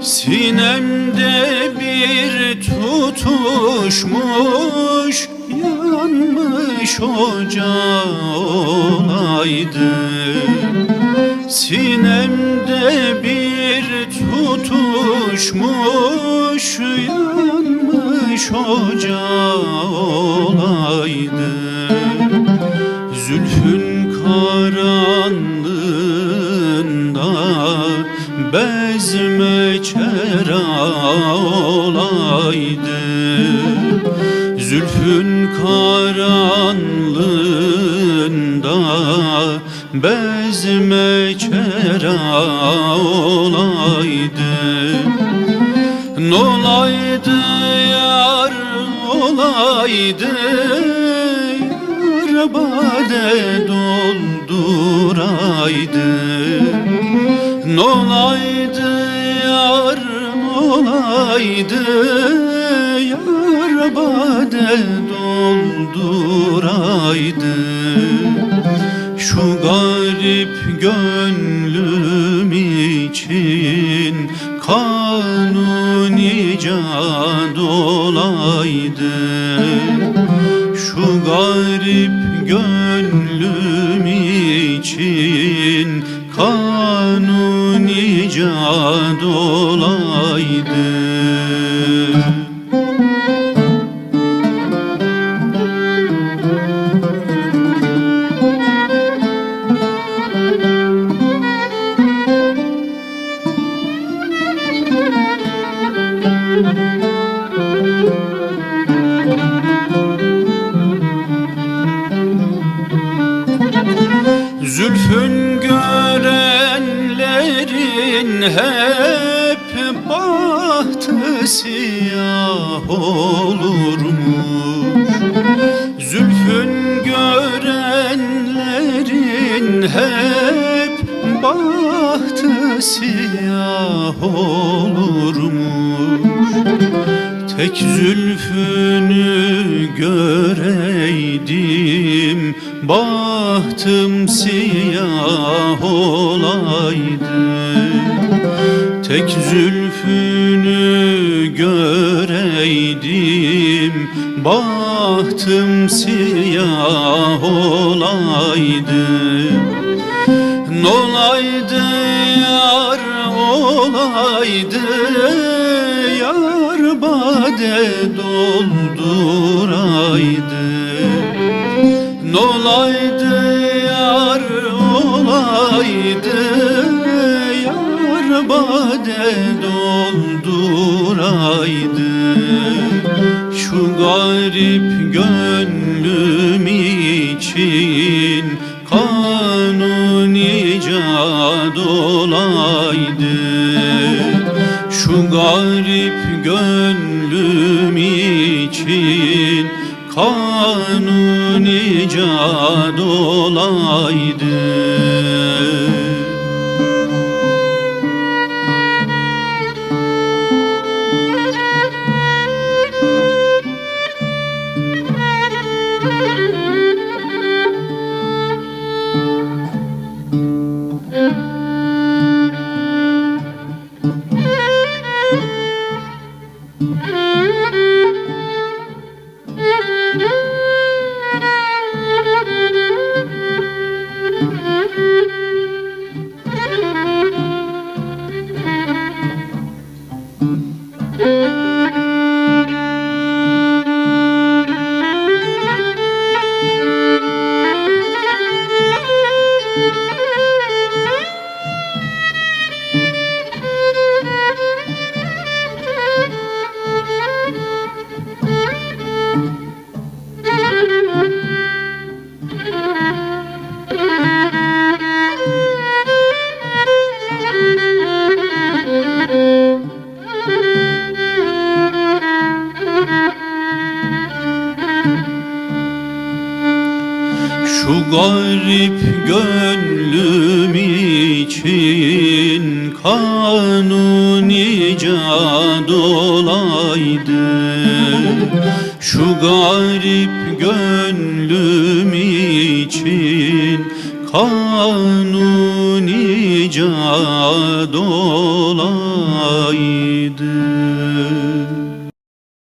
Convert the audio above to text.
Sinemde bir tutuşmuş yanmış ocağı olaydı Sinemde bir tutuşmuş yanmış ocağı olaydı. Zülfün karanlığında bezme çera olaydı. Zülfün karanlığında bezme çera olaydı. Nolaydı yar olaydı. Yar bade dolduraydı. Nolaydı yar olaydı. Yar bade dolduraydı şu garip gönlüm için kanun icat olaydı. Şu garip gönlüm için kanun icat olaydı Zülfün görenlerin hep bahtı siyah olurmuş. Zülfün görenlerin hep bahtı siyah olurmuş Tek zülfünü göreydim Bahtım siyah olaydı. Tek zülfünü göreydim Bahtım siyah olaydı. Nolaydı yar olaydı bade dolduraydı. Nolaydı yar olaydı Yar bade dolduraydı. Şu garip gönlüm için Kanun icat olaydı Şu garip gönlüm için Kanun icat olaydı Şu garip gönlüm için kanuni cad olaydı. Şu garip gönlüm için kanuni cad olaydı.